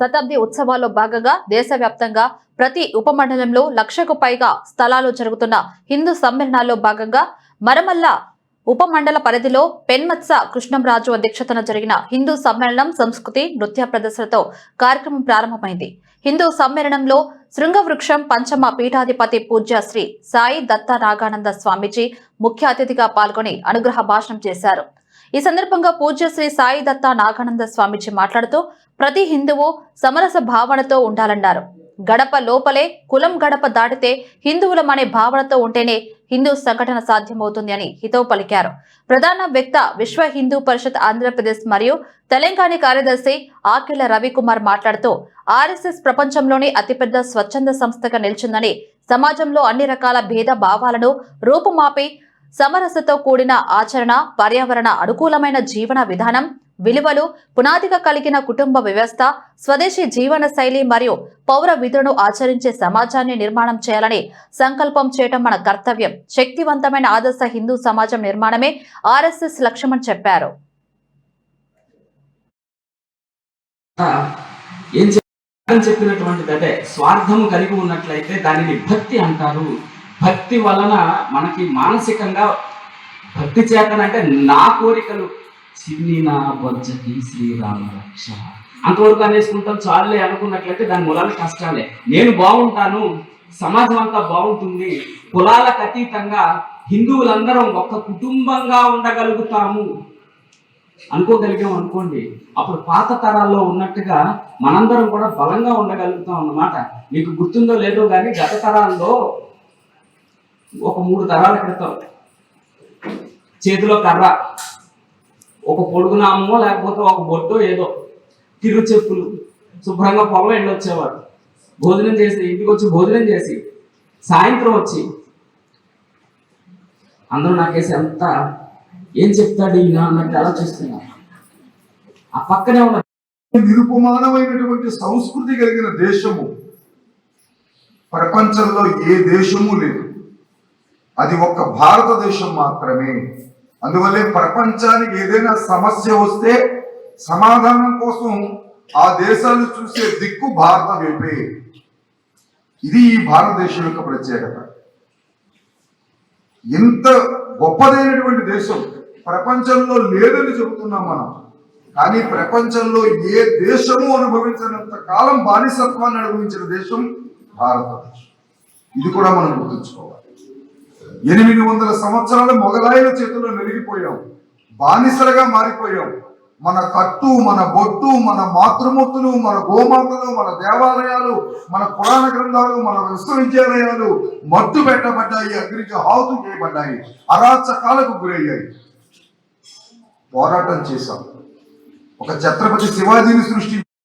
శతాబ్ది ఉత్సవాల్లో భాగంగా దేశవ్యాప్తంగా ప్రతి ఉపమండలంలో లక్షకు పైగా స్థలాలు జరుగుతున్న హిందూ సమ్మేళనాల్లో భాగంగా మరమల్ల ఉపమండల పరిధిలో పెన్మత్స కృష్ణంరాజు అధ్యక్షతన జరిగిన హిందూ సమ్మేళనం సంస్కృతి నృత్య ప్రదర్శనతో కార్యక్రమం ప్రారంభమైంది. హిందూ సమ్మేళనంలో శృంగవృక్షం పంచమ పీఠాధిపతి పూజ్య శ్రీ సాయి దత్త నాగానంద స్వామీజీ ముఖ్య అతిథిగా పాల్గొని అనుగ్రహ భాషణం చేశారు. ఈ సందర్భంగా పూజ్యశ్రీ సాయి దత్త నాగానంద స్వామిజీ మాట్లాడుతూ ప్రతి హిందువు సమరస భావనతో ఉండాలన్నారు. గడప లోపలే కులం గడప దాటితే హిందువులమనే భావనతో ఉంటేనే హిందూ సంఘటన సాధ్యమవుతుంది అని హితవు పలికారు. ప్రధాన వ్యక్త విశ్వ హిందూ పరిషత్ ఆంధ్రప్రదేశ్ మరియు తెలంగాణ కార్యదర్శి ఆకిల రవికుమార్ మాట్లాడుతూ ఆర్ఎస్ఎస్ ప్రపంచంలోనే అతిపెద్ద స్వచ్ఛంద సంస్థగా నిలిచిందని సమాజంలో అన్ని రకాల భేద భావాలను రూపుమాపి సమరసతో కూడిన ఆచరణ పర్యావరణ అనుకూలమైన జీవన విధానం విలువలు పునాదిగా కలిగిన కుటుంబ వ్యవస్థ స్వదేశీ జీవన శైలి మరియు పౌర విధులను ఆచరించే సమాజాన్ని నిర్మాణం చేయాలని సంకల్పం చేయటం మన కర్తవ్యం. శక్తివంతమైన ఆదర్శ హిందూ సమాజం నిర్మాణమే ఆర్ఎస్ఎస్ లక్ష్యమని చెప్పారు. చెప్పినటువంటిది అంటే స్వార్థం కలిగి ఉన్నట్లయితే దానిని భక్తి అంటారు. భక్తి వలన మనకి మానసికంగా భక్తి చేతనంటే నా కోరికలు. చిన్ని నా బొజ్జకి శ్రీరామ రక్ష. అంతవరకు అనేసుకుంటాం చాలులే అనుకున్నట్లయితే దాని మూలాలు కష్టాలే. నేను బాగుంటాను సమాజం అంతా బాగుంటుంది కులాలకు అతీతంగా హిందువులందరం ఒక్క కుటుంబంగా ఉండగలుగుతాము. అనుకోగలిగాం అనుకోండి. అప్పుడు పాత తరాల్లో ఉన్నట్టుగా మనందరం కూడా బలంగా ఉండగలుగుతాం అన్నమాట. మీకు గుర్తుందో లేదో కానీ గత తరాల్లో ఒక మూడు తరాల క్రితం. చేతిలో కర్ర. ఒక పొడుగునామో లేకపోతే ఒక బొట్టో ఏదో. తిరుగు చెప్పులు శుభ్రంగా పొలం ఎండొచ్చేవాడు భోజనం చేసి ఇంటికి వచ్చి భోజనం చేసి సాయంత్రం వచ్చి అందరూ నాకేసి ఎంత ఏం చెప్తాడు ఈయన అన్నట్టు ఆలోచిస్తున్నా ఆ పక్కనే ఉన్న నిరుపమానమైనటువంటి సంస్కృతి కలిగిన దేశము. ప్రపంచంలో ఏ దేశము లేదు. అది ఒక్క భారతదేశం మాత్రమే. అందువల్లే ప్రపంచానికి ఏదైనా సమస్య వస్తే సమాధానం కోసం ఆ దేశాలు చూసే దిక్కు భారత వైపే. ఇది ఈ భారతదేశం యొక్క ప్రత్యేకత. ఎంత గొప్పదైనటువంటి దేశం. ప్రపంచంలో లేదని చెబుతున్నాం మనం. కానీ ప్రపంచంలో ఏ దేశము అనుభవించినంత కాలం బానిసత్వాన్ని అనుభవించిన దేశం భారతదేశం. ఇది కూడా మనం గుర్తుంచుకోవాలి. ఎనిమిది వందల సంవత్సరాలు మొగలాయల చేతుల్లో నిలిగిపోయాం. బానిసలుగా మారిపోయాం. మన కట్టు మన బొట్టు మన మాతృమూర్తులు మన గోమాతలు మన దేవాలయాలు మన పురాణ గ్రంథాలు మన విశ్వవిద్యాలయాలు మట్టు పెట్టబడ్డాయి అగ్నికి హాతు చేయబడ్డాయి అరాచకాలకు గురయ్యాయి. పోరాటం చేశాం. ఒక ఛత్రపతి శివాజీని సృష్టి